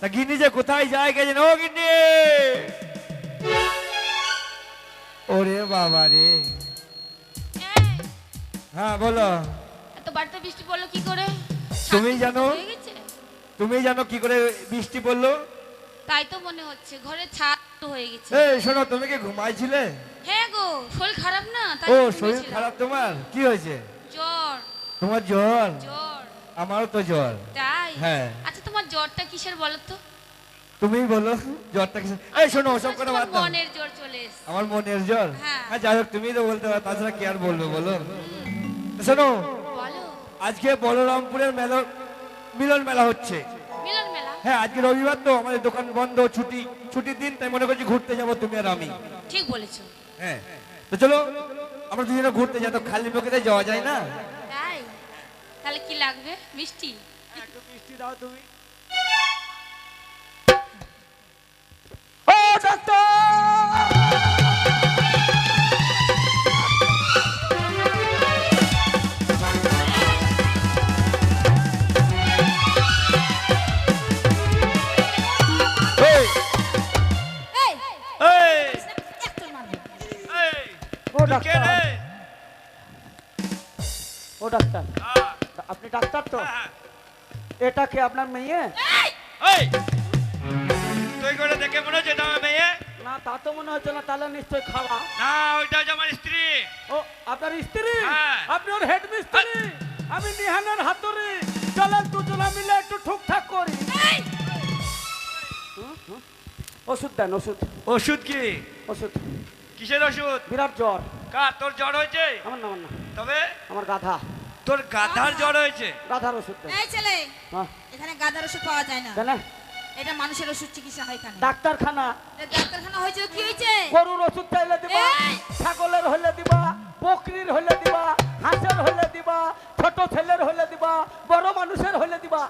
তা গিন্নি যে কোথায় যায় জানে? ও গিন্নি! ওরে বাবা রে। হ্যাঁ বলো। এত বাড়িতে বৃষ্টি পড়ল কি করে? তুমি জানো? তুমি জানো কি করে বৃষ্টি পড়ল? তাই তো মনে হচ্ছে ঘরে ছাদ হয়ে গেছে। এই শোনো তুমি কি ঘুমাইছিলে? হ্যাঁ গো শরীর খারাপ না? ও শরীর খারাপ তোমার? কি হয়েছে? জ্বর। তোমার জ্বর? জ্বর। আমারও তো জ্বর। তাই? হ্যাঁ। আচ্ছা তোমার জ্বরটা কিসের বলো তো তুমি বলো জ্বরটা কিসের? এই শোনো ওসব করে তোমার বাদ দাও। মনের জ্বর চলে আমার মনের জ্বর? হ্যাঁ। হ্যাঁ যাই হোক তুমি তো বলতে পারো তাছাড়া কি আর বলব বলো? শোনো বলো। আজকে বলরামপুরের মেলা মিলন মেলা হচ্ছে। মিলন মেলা? হ্যাঁ আজকে রবিবার তো আমাদের দোকান বন্ধ ছুটি ছুটির দিন তাই মনে করছি ঘুরতে যাব তুমি আর আমি। ঠিক বলেছ। হ্যাঁ। তো চলো আমরা দুজনে ঘুরতে যাই তো খালি মুখে যাওয়া যায় না? তাহলে কি লাগবে? মিষ্টি? একটু মিষ্টি দাও তুমি। ও ডাক্তার আপনি ডাক্তার তো? হ্যাঁ, এটা কি আপনার মেয়ে? এই, তুই করে দেখে মনে হচ্ছে আমার মেয়ে? না তা তো মনে হচ্ছে না তাহলে নিশ্চয়ই খাওয়া না ওইটা হচ্ছে আমার স্ত্রী। ও আপনার স্ত্রী? হ্যাঁ। আপনি ওর হেড মিস্ত্রি আমি নিহানের হাতুড়ি। চলেন দুজনে মিলে একটু ঠুকঠাক করি। হুম, হুম। ওষুধ দেন ওষুধ। ওষুধ কি? ওষুধ। কিসের ওষুধ? বিরাট জ্বর। কার? তোর জ্বর হয়েছে? আমার না আমার না। তবে? আমার গাধা। তোর গাধার জ্বর হয়েছে। গাধার ওষুধ এই ছেলে এখানে গাদার ওষুধ পাওয়া যায় না। কেন? এটা মানুষের ওষুধ চিকিৎসা হয় এখানে। ডাক্তারখানা। ডাক্তারখানা হয়েছিল কি হয়েছে? গরুর ওষুধ চাইলে দিবা ছাগলের হলে দিবা বকরির হলে দিবা হাঁসের হলে দিবা ছোট ছেলের হলে দিবা বড় মানুষের হলে দিবা।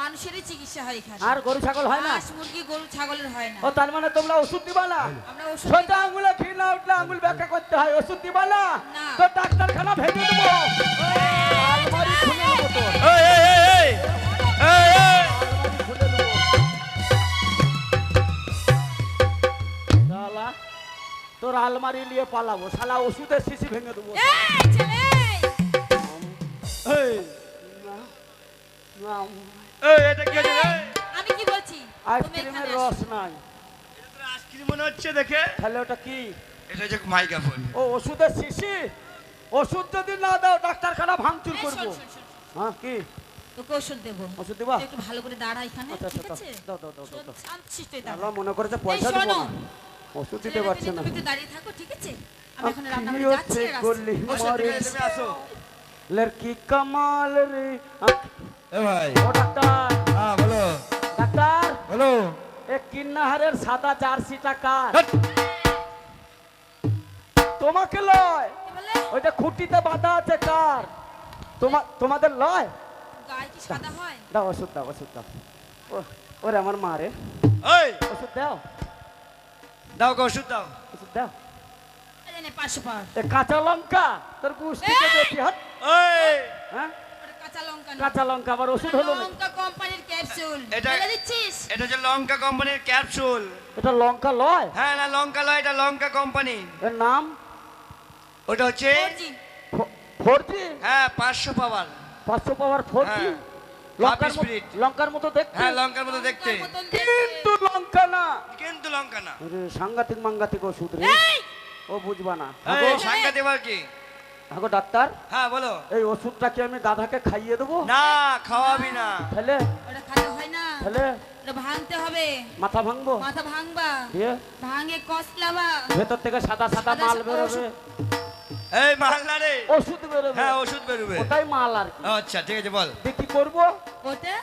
মানুষেরই চিকিৎসা হয় এখানে। আর গরু ছাগল হয় না? হাঁস মুরগি গরু ছাগলের হয় না। ও তার মানে তোমরা ওষুধ দিবা না? আমরা ওষুধ সোজা আঙুলে ঘি না উঠলে আঙুল ব্যাখ্যা করতে হয় ওষুধ দিবা না? না। তো ডাক্তারখানা ভেঙে দেবো। তোর আলমারি নিয়ে পালাবো শালা ওষুধের শিশি ভেঙে দেবো। এই না, না, এই, এটা কি হয়েছে? রে? আমি কি বলছি? তুমি আইসক্রিমের এখানে রস নাই। এটা তোর আইসক্রিম মনে হচ্ছে দেখে? তাহলে ওটা কি? এটা মাইক্রোফোন ও ওষুধের শিশি? ওষুধ যদি না দাও ডাক্তারখানা ভাঙচুর এই, করব। শোন, শোন, শোন, শোন। হ্যাঁ কি? তোকে ওষুধ দেবো। ওষুধ দিবা? তুই একটু ভালো করে দাঁড়া এখানে আচ্ছা ঠিক আচ্ছা আছে? দাও দাও দাও দাও দাও। শান্তশিষ্টই দাঁড়া। আল্লাহ মনে করেছে পয়সা দেবো শোনো। না। ওষুধ দিতে পারছে না। তুমি দাঁড়িয়ে থাকো ঠিক আছে? আমি এখন রান্না করে যাচ্ছি গলি মারে আসো। লড়কি কামাল রে। এ ভাই। ও ডাক্তার। হ্যাঁ বলো। ডাক্তার। বলো। এ কিন্নাহারের সাদা জার্সিটা কার? তোমাকে লয়। ওইটা খুঁটিতে বাঁধা আছে কার? তোমা তোমাদের লয়? গায়ে কি সাদা হয়? দাও ওষুধ দাও ওষুধ দাও। ও- ওরে আমার মা রে। ওষুধ দাও। দাও গো ওষুধ দাও। ওষুধ দাও। এই নে, পাঁচশো পাওয়ার। এ কাঁচা লঙ্কা তোর গুষ্টিতে এই! দেখি হাত এই! হ্যাঁ? কাঁচা লঙ্কা কাঁচা লঙ্কা আবার ওষুধ হলো না? লঙ্কা কোম্পানির ক্যাপসুল এটা- দিচ্ছিস? এটা হচ্ছে লঙ্কা কোম্পানির ক্যাপসুল এটা লঙ্কা লয়? হ্যাঁ না লঙ্কা লয় এটা লঙ্কা কোম্পানি। এর নাম? ওটা হচ্ছে 4G ফোর জি হ্যাঁ পাঁচশো পাওয়ার। পাঁচশো পাওয়ার ফোর জি হ্যাঁ। লঙ্কার Happy লঙ্কার মতো দেখতে। হ্যাঁ লঙ্কার মতো দেখতে। লঙ্কার মতন দেখতে। কিন্তু লঙ্কা না। কিন্তু লঙ্কা না। আরে সাংঘাতিক মাঙ্গাতিক ওষুধ রে। ও বুঝবা না। সাংঘাতিক এবার কি? আগো ডাক্তার। হ্যাঁ বলো। এই ওষুধটা কি আমি গাধাকে খাইয়ে দেবো? না খাওয়াবি না। তাহলে ওটা খাতে হয় না। তাহলে ওটা ভাঙতে হবে। মাথা ভাঙবো? মাথা ভাঙবা। ভাঙে কসলাবা ভেতর থেকে সাদা সাদা সাদা মাল বেরোবে। এই মালনা রে। ওষুধ বেরোবে। হ্যাঁ ওষুধ বেরোবে। ওটাই মাল আর কি। আচ্ছা ঠিক আছে বল। কি করব? ওটা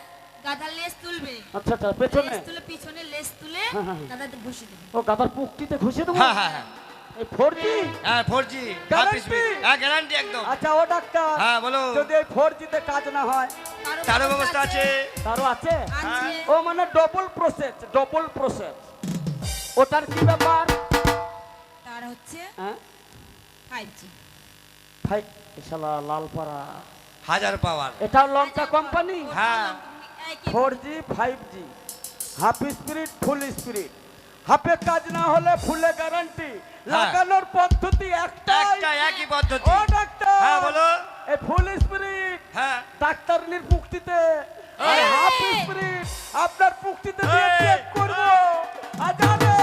গাধার লেস তুলবে। আচ্ছা আচ্ছা পেছনে। লেস তুলে পিছনে লেস তুলে হ্যাঁ, হ্যাঁ, হ্যাঁ। ঘষে দেবে। ও গাধার পুকটিতে ঘষে দেবো? হ্যাঁ হ্যাঁ হ্যাঁ। এই ফোর জি হ্যাঁ ফোর জি Guarantee? হ্যাঁ গ্যারান্টি একদম। আচ্ছা ও ডাক্তার। হ্যাঁ বলো। যদি এই ফোর জিতে কাজ না হয় তারও ব্যবস্থা আছে। তারও আছে? আছে। ও মানে ডবল প্রসেস ডবল প্রসেস ওটার কি ব্যাপার? তার হচ্ছে হ্যাঁ? ফাইভ শালা লালপাড়া। হাজার পাওয়ার। এটাও লঙ্কা কোম্পানি? হ্যাঁ। Four G five G. Half spirit full spirit হাফে কাজ না হলে ফুলে গ্যারান্টি লাগানোর পদ্ধতি একটাই। একটা একই পদ্ধতি। ও ডাক্তার। হ্যাঁ বলো। এই ফুল স্পিরিট হ্যাঁ। ডাক্তারনির পুক্তিতে। আর হাফ স্পিরিট আপনার পুক্তিতে দিয়ে চেক করব। আজানে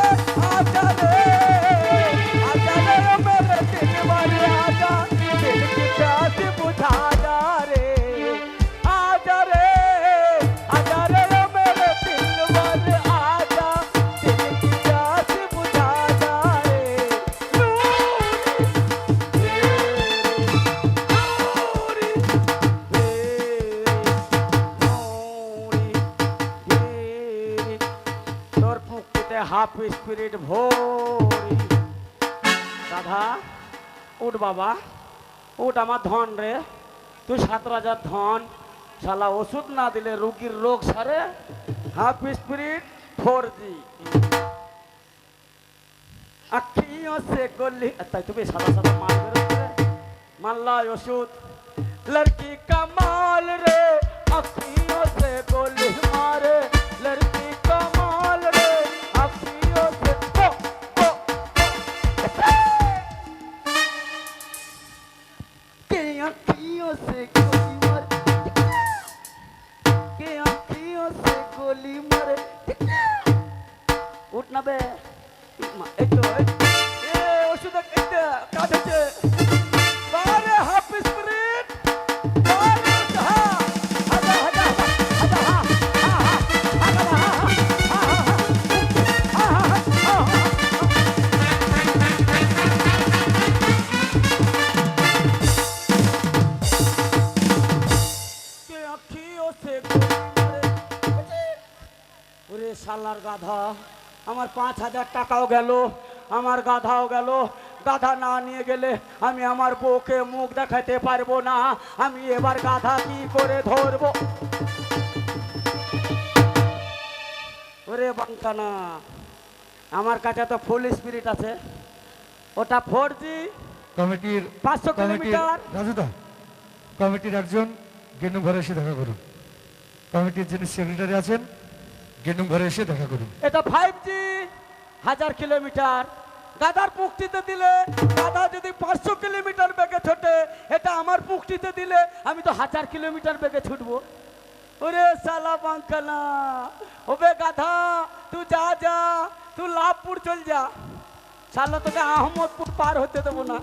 হাফ স্পিরিট ভোরি। দাদা, উঠ বাবা, উঠ আমার ধন রে। তুই সাত রাজার ধন। শালা, ওষুধ না দিলে রুগীর রোগ সারে। Half spirit four G. সে তাই তুমি সাদা সাদা মাল মাল্লা ওষুধ। লড়কি কাম বলি মারে। উঠ না বে। এই তো শালার গাধা আমার পাঁচ হাজার টাকাও গেল আমার গাধাও গেল। গাধা না নিয়ে গেলে আমি আমার বউকে মুখ দেখাতে পারব না। আমি এবার গাধা কি করে ধরবো? ওরে বাঙ্কানা আমার কাছে তো ফুল স্পিরিট আছে। ওটা ফোর জি। কমিটির পাঁচশো কিলোমিটার। রাজুদা কমিটির একজন গেনু ঘরে এসে দেখা করুন। কমিটির যিনি সেক্রেটারি আছেন গেনুম ঘরে এসে দেখা করুন। এটা ফাইভ জি হাজার কিলোমিটার। গাধার পুক্তিতে দিলে, গাধা যদি পাঁচশো কিলোমিটার বেগে ছোটে, এটা আমার পুক্তিতে দিলে, আমি তো হাজার কিলোমিটার বেগে ছুটবো। ওরে সালা বাঙ্কানা ওবে গাধা, তুই যা যা, তুই লাভপুর চল যা। সালা তোকে আহমদপুর পার হতে দেবো না।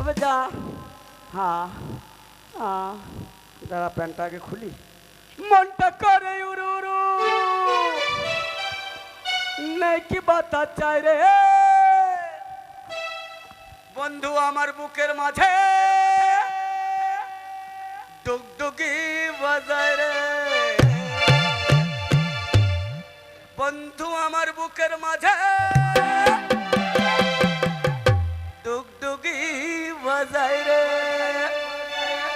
ওবে যা। হ্যাঁ দাঁড়া, প্যান্টটা আগে খুলি। মনটা করে উরু উরু নেই কি বাতা চাই রে? বন্ধু আমার বুকের মাঝে ডুগডুগি বাজায় রে। বন্ধু আমার বুকের মাঝে ডুগডুগি বাজায় রে।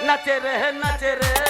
নাচে রে নাচে রে।